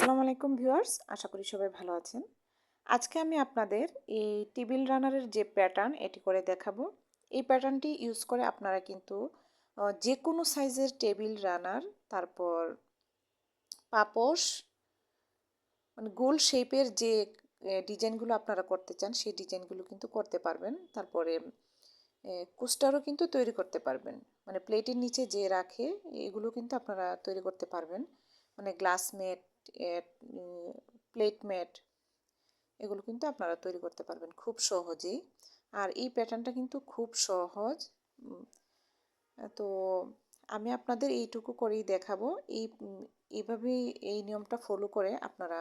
আসসালামু আলাইকুম ভিউয়ার্স, আশা করি সবাই ভালো আছেন। আজকে আমি আপনাদের এই টেবিল রানারের যে প্যাটার্ন এটি করে দেখাবো। এই প্যাটার্নটি ইউজ করে আপনারা কিন্তু যে কোনো সাইজের টেবিল রানার, তারপর পাপোশ মানে গোল শেপের যে ডিজাইনগুলো আপনারা করতে চান, সেই ডিজাইনগুলো কিন্তু করতে পারবেন। তারপরে কোস্টারও কিন্তু তৈরি করতে পারবেন। মানে প্লেটের নিচে যে রাখে, এগুলো কিন্তু আপনারা তৈরি করতে পারবেন। মানে গ্লাস মেট প্লেট ম্যাট এগুলো কিন্তু আপনারা তৈরি করতে পারবেন খুব সহজেই। আর এই প্যাটার্নটা কিন্তু খুব সহজ। তো আমি আপনাদের এইটুকু করেই দেখাবো। এই এইভাবেই এই নিয়মটা ফলো করে আপনারা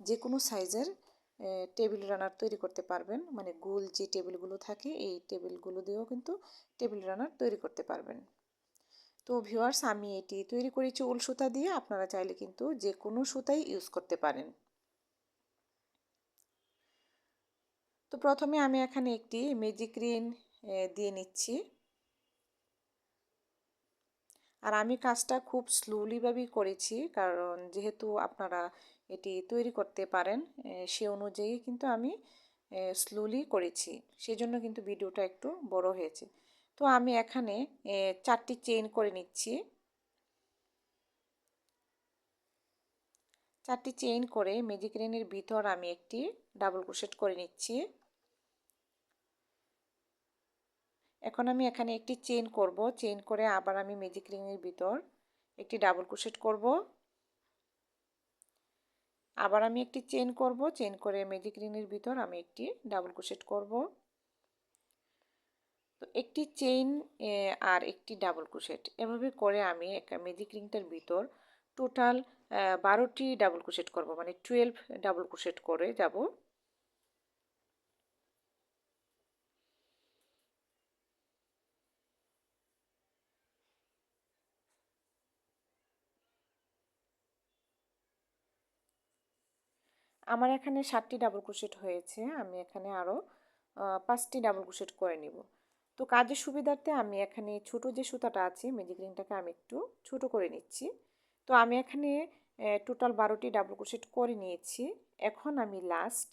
যে কোনো সাইজের টেবিল রানার তৈরি করতে পারবেন। মানে গোল যে টেবিলগুলো থাকে, এই টেবিলগুলো দিয়েও কিন্তু টেবিল রানার তৈরি করতে পারবেন। তো ভিউয়ার্স আমি এটি তৈরি করেছি উল সুতা দিয়ে। আপনারা চাইলে কিন্তু যে কোনো সুতাই ইউজ করতে পারেন। তো প্রথমে আমি এখানে একটি ম্যাজিক রিন দিয়ে নিচ্ছি। আর আমি কাজটা খুব স্লোলিভাবেই করেছি, কারণ যেহেতু আপনারা এটি তৈরি করতে পারেন সে অনুযায়ী কিন্তু আমি স্লোলি করেছি। সেজন্য কিন্তু ভিডিওটা একটু বড় হয়েছে। তো আমি এখানে চারটি চেইন করে নিচ্ছি। চারটি চেইন করে ম্যাজিক রেনের ভিতর আমি একটি ডাবল ক্রোশেট করে নিচ্ছি। এখন আমি এখানে একটি চেইন করব। চেইন করে আবার আমি ম্যাজিক রিংয়ের ভিতর একটি ডাবল ক্রোশেট করব। আবার আমি একটি চেইন করব। চেইন করে ম্যাজিক রিংয়ের ভিতর আমি একটি ডাবল ক্রোশেট করব। তো একটি চেইন আর একটি ডাবল ক্রোশেট এভাবে করে আমি একটা ম্যাজিক রিংটার ভিতর টোটাল বারোটি ডাবল ক্রোশেট করব। মানে টুয়েলভ ডাবল ক্রোশেট করে যাব। আমার এখানে সাতটি ডাবল ক্রোশেট হয়েছে। আমি এখানে আরও পাঁচটি ডাবল ক্রোশেট করে নিব। তো কাজের সুবিধার্থে আমি এখানে ছোট যে সুতাটা আছে ম্যাজিক রিংটাকে আমি একটু ছোট করে নিচ্ছি। তো আমি এখানে টোটাল বারোটি ডাবল ক্রোশেট করে নিয়েছি। এখন আমি লাস্ট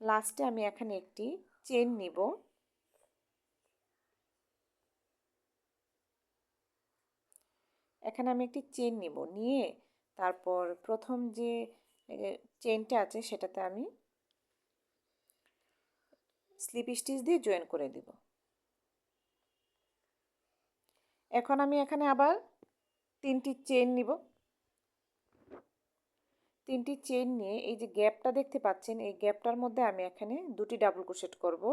লাস্টে আমি এখানে একটি চেন নিব। এখানে আমি একটি চেন নিব। নিয়ে তারপর প্রথম যে চেনটা আছে সেটাতে আমি স্লিপ স্টিচ দিয়ে জয়েন করে দিব। এখন আমি এখানে আবার তিনটি চেন নিব। তিনটি চেন নিয়ে এই যে গ্যাপটা দেখতে পাচ্ছেন, এই গ্যাপটার মধ্যে আমি এখানে দুটি ডাবল ক্রোশেট করব।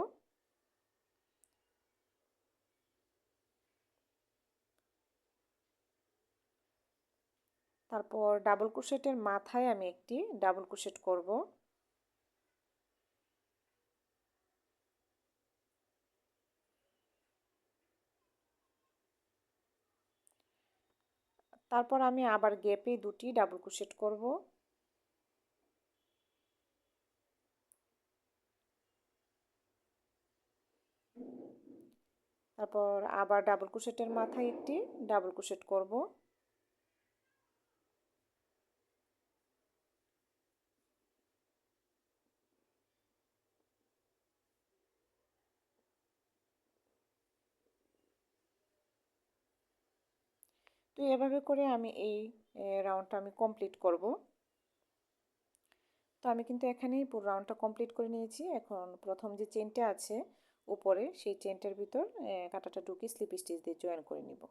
তারপর ডাবল ক্রোশেটের মাথায় আমি একটি ডাবল ক্রোশেট করব। তারপর আমি আবার গ্যাপে দুটি ডাবল ক্রোশেট করব। তারপর আবার ডাবল ক্রোশেটের মাথায় একটি ডাবল ক্রোশেট করব। তো এভাবে করে আমি এই রাউন্ডটা আমি কমপ্লিট করব। তো আমি কিন্তু এখানেই পুরো রাউন্ডটা কমপ্লিট করে নিয়েছি। এখন প্রথম যে চেনটা আছে উপরে, সেই চেনটার ভিতর কাটাটা ঢুকিয়ে স্লিপ স্টিচ দিয়ে জয়েন করে নিব।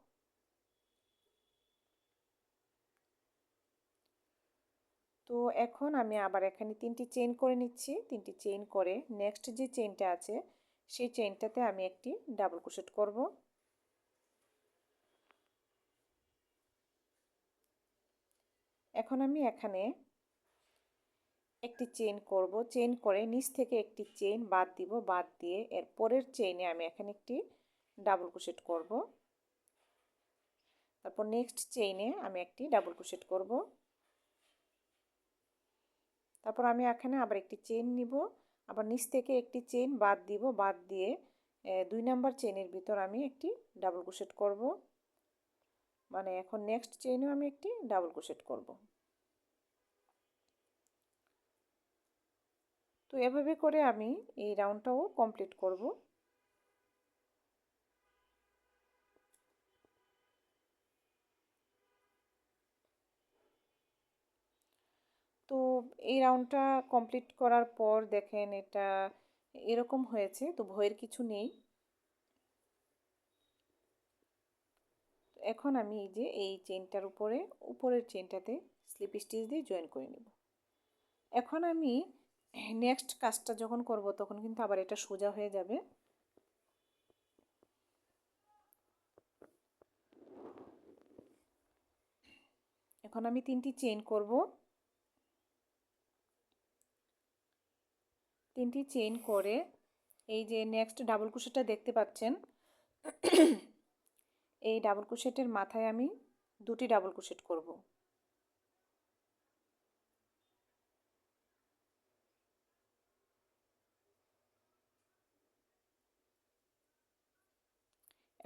তো এখন আমি আবার এখানে তিনটি চেন করে নিচ্ছি। তিনটি চেন করে নেক্সট যে চেনটা আছে, সেই চেনটাতে আমি একটি ডাবল ক্রোশেট করব। এখন আমি এখানে একটি চেন করব। চেন করে নিচ থেকে একটি চেন বাদ দিব। বাদ দিয়ে এর পরের চেইনে আমি এখানে একটি ডাবল ক্রোশেট করব। তারপর নেক্সট চেইনে আমি একটি ডাবল ক্রোশেট করব। তারপর আমি এখানে আবার একটি চেন নিব। আবার নিচ থেকে একটি চেন বাদ দিব। বাদ দিয়ে দুই নাম্বার চেনের ভিতর আমি একটি ডাবল ক্রোশেট করব। মানে এখন নেক্সট চেইনেও আমি একটি ডাবল ক্রোশেট করব। তো এভাবে করে আমি এই রাউন্ডটাও কমপ্লিট করব। তো এই রাউন্ডটা কমপ্লিট করার পর দেখেন এটা এরকম হয়েছে, তো ভয়ের কিছু নেই। এখন আমি এই যে এই চেনটার উপরে, উপরের চেনটাতে স্লিপ স্টিচ দিয়ে জয়েন করে নেব। এখন আমি নেক্সট কাজটা যখন করব, তখন কিন্তু আবার এটা সোজা হয়ে যাবে। এখন আমি তিনটি চেন করব। তিনটি চেন করে এই যে নেক্সট ডাবল কুশেটটা দেখতে পাচ্ছেন। এই ডাবল কুশেটের মাথায় আমি দুটি ডাবল কুশেট করব।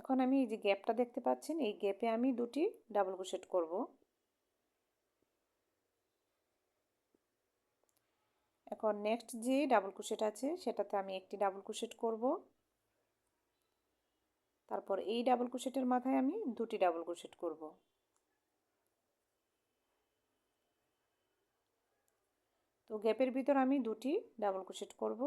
এখন আমি এই যে গ্যাপটা দেখতে পাচ্ছেন, এই গ্যাপে আমি দুটি ডাবল কুশেট করব। এখন নেক্সট যে ডাবল কুশেট আছে, সেটাতে আমি একটি ডাবল কুশেট করব। তারপর এই ডাবল কুশেটের মাথায় আমি দুটি ডাবল কুশেট করব। তো গ্যাপের ভিতর আমি দুটি ডাবল কুশেট করব।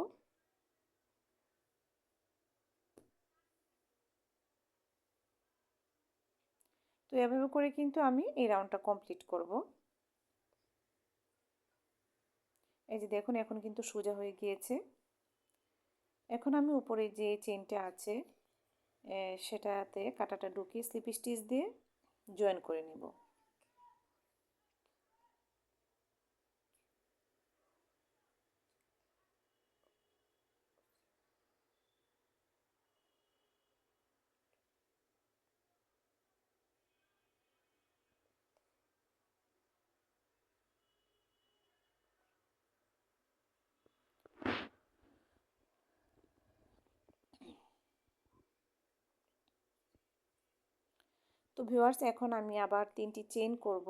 তো এভাবে করে কিন্তু আমি এই রাউন্ডটা কমপ্লিট করব। এই যে দেখুন, এখন কিন্তু সোজা হয়ে গিয়েছে। এখন আমি উপরে যে চেনটা আছে সেটাতে কাটাটা ঢুকিয়ে স্লিপ স্টিচ দিয়ে জয়েন করে নিব। তো ভিউয়ার্স এখন আমি আবার তিনটি চেন করব।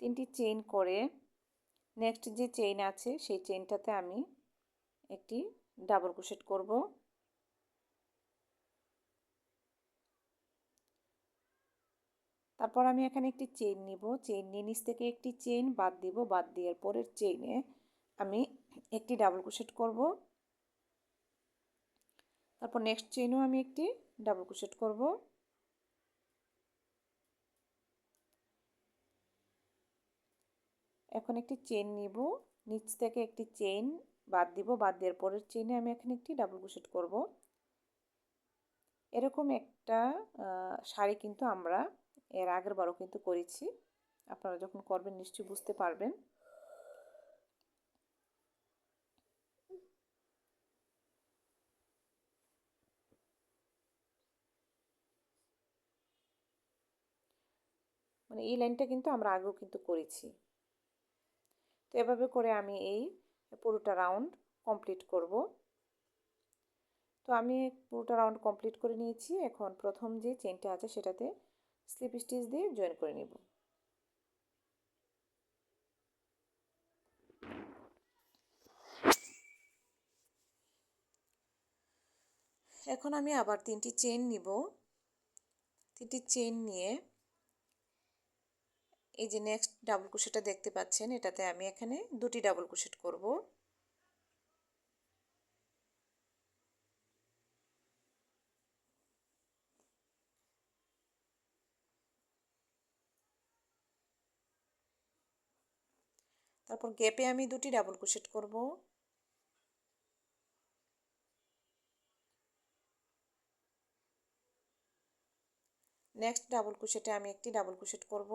তিনটি চেন করে নেক্সট যে চেইন আছে, সেই চেইনটাতে আমি একটি ডাবল ক্রোশেট করব। তারপর আমি এখানে একটি চেইন নিব। চেইন নিয়ে নিচ থেকে একটি চেইন বাদ দিব। বাদ দেওয়ার পরের চেইনে আমি একটি ডাবল ক্রোশেট করব। তারপর নেক্সট চেইনও আমি একটি ডাবল ক্রোশেট করব। এখন একটি চেন নিব। নিচ থেকে একটি চেইন বাদ দিব। বাদ দেওয়ার পরের চেনে আমি এখানে একটি ডাবল ক্রোশেট করব। এরকম একটা শাড়ি কিন্তু আমরা এর আগের বারও কিন্তু করেছি। আপনারা যখন করবেন নিশ্চয়ই বুঝতে পারবেন। মানে এই লাইনটা কিন্তু আমরা আগেও কিন্তু করেছি। তো এভাবে করে আমি এই পুরোটা রাউন্ড কমপ্লিট করব। তো আমি পুরোটা রাউন্ড কমপ্লিট করে নিয়েছি। এখন প্রথম যে চেনটা আছে সেটাতে স্লিপ স্টিচ দিয়ে জয়েন করে নিব। এখন আমি আবার তিনটি চেন নিব। তিনটি চেন নিয়ে এই যে নেক্সট ডাবল কুশেটটা দেখতে পাচ্ছেন, এটাতে আমি এখানে দুটি ডাবল কুশেট করব। তারপর গ্যাপে আমি দুটি ডাবল কুশেট করব। নেক্সট ডাবল কুশেটে আমি একটি ডাবল কুশেট করব।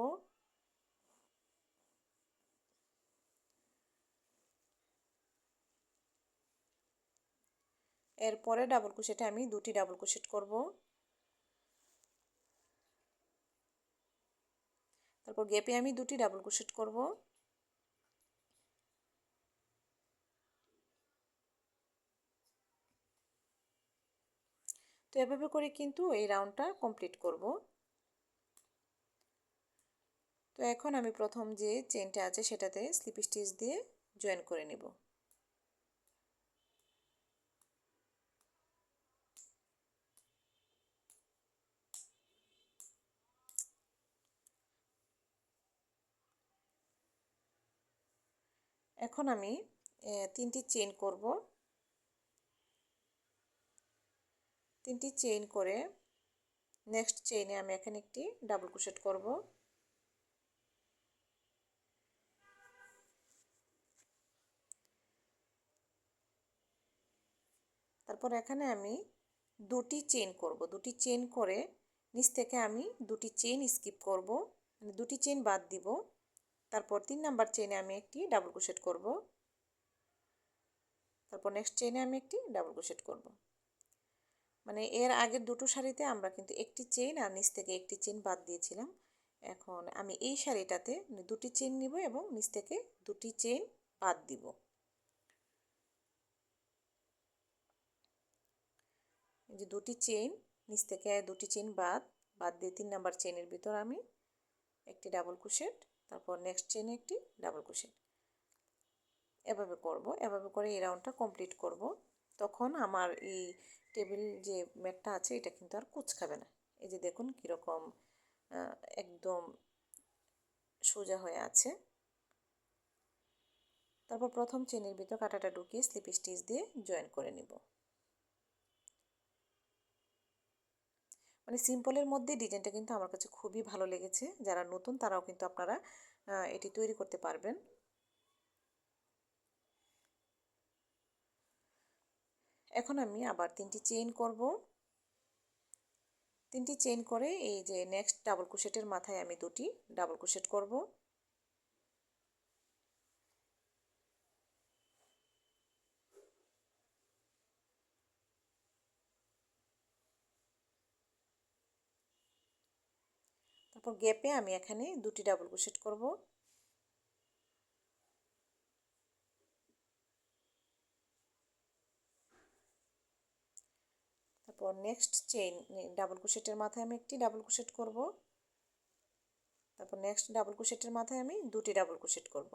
এরপরে ডাবল কুশেটে আমি দুটি ডাবল কুশেট করব। তারপর গেপে আমি দুটি ডাবল কুশেট করব। তো এভাবে করে কিন্তু এই রাউন্ডটা কমপ্লিট করব। তো এখন আমি প্রথম যে চেনটা আছে সেটাতে স্লিপ স্টিচ দিয়ে জয়েন করে নেব। এখন আমি তিনটি চেন করব। তিনটি চেইন করে নেক্সট চেইনে আমি এখানে একটি ডাবল ক্রোশেট করব। তারপর এখানে আমি দুটি চেন করব। দুটি চেন করে নিচ থেকে আমি দুটি চেন স্কিপ করব। মানে দুটি চেন বাদ দিব। তারপর তিন নাম্বার চেনে আমি একটি ডাবল ক্রোশেট করব। তারপর নেক্সট চেনে আমি একটি ডাবল ক্রোশেট করব। মানে এর আগের দুটো শাড়িতে আমরা কিন্তু একটি চেন আর নিচ থেকে একটি চেন বাদ দিয়েছিলাম। এখন আমি এই শাড়িটাতে দুটি চেন নিব এবং নিচ থেকে দুটি চেন বাদ দিব। যে দুটি চেন নিচ থেকে দুটি চেন বাদ বাদ দিয়ে তিন নাম্বার চেনের ভিতর আমি একটি ডাবল কুশেট তারপর নেক্সট চেনে একটি ডাবল কুশেট এভাবে করব, এভাবে করে এই রাউন্ডটা কমপ্লিট করব। তখন আমার এই টেবিল যে ম্যাটটা আছে, এটা কিন্তু আর কুচকাবে না। এই যে দেখুন কীরকম একদম সোজা হয়ে আছে। তারপর প্রথম চেনের ভিতর কাটাটা ঢুকিয়ে স্লিপ স্টিচ দিয়ে জয়েন করে নিব। মানে সিম্পলের মধ্যে ডিজাইনটা কিন্তু আমার কাছে খুবই ভালো লেগেছে। যারা নতুন তারাও কিন্তু আপনারা এটি তৈরি করতে পারবেন। এখন আমি আবার তিনটি চেইন করব। তিনটি চেইন করে এই যে নেক্সট ডাবল কুশেটের মাথায় আমি দুটি ডাবল কুশেট করব। তারপর গ্যাপে আমি এখানে দুটি ডাবল কুশেট করব। তারপর নেক্সট চেইন ডাবল কুশেটের মাথায় আমি একটি ডাবল কুশেট করব। তারপর নেক্সট ডাবল কুশেটের মাথায় আমি দুটি ডাবল কুশেট করব।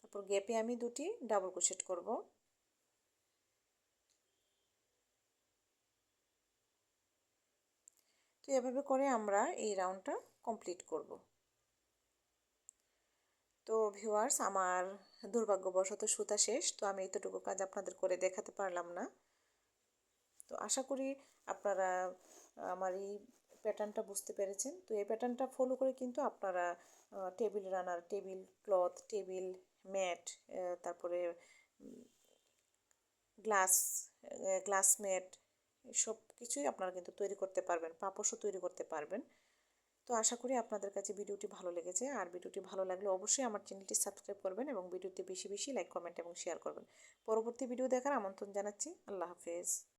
তারপর গ্যাপে আমি দুটি ডাবল কুশেট করব। এভাবে করে আমরা এই রাউন্ডটা কমপ্লিট করব। তো ভিউয়ার্স, আমার দুর্ভাগ্যবশত সুতা শেষ, তো আমি এতটুকু কাজ আপনাদের করে দেখাতে পারলাম না। তো আশা করি আপনারা, আমার এই প্যাটার্নটা বুঝতে পেরেছেন। তো এই প্যাটার্নটা ফলো করে কিন্তু আপনারা table runner table cloth table mat তারপরে গ্লাস গ্লাস ম্যাট সব কিছুই আপনারা কিন্তু তৈরি করতে পারবেন, পাপসও তৈরি করতে পারবেন। তো আশা করি আপনাদের কাছে ভিডিওটি ভালো লেগেছে। আর ভিডিওটি ভালো লাগলে অবশ্যই আমার চ্যানেলটি সাবস্ক্রাইব করবেন এবং ভিডিওতে বেশি বেশি লাইক, কমেন্ট এবং শেয়ার করবেন। পরবর্তী ভিডিও দেখার আমন্ত্রণ জানাচ্ছি। আল্লাহ হাফেজ।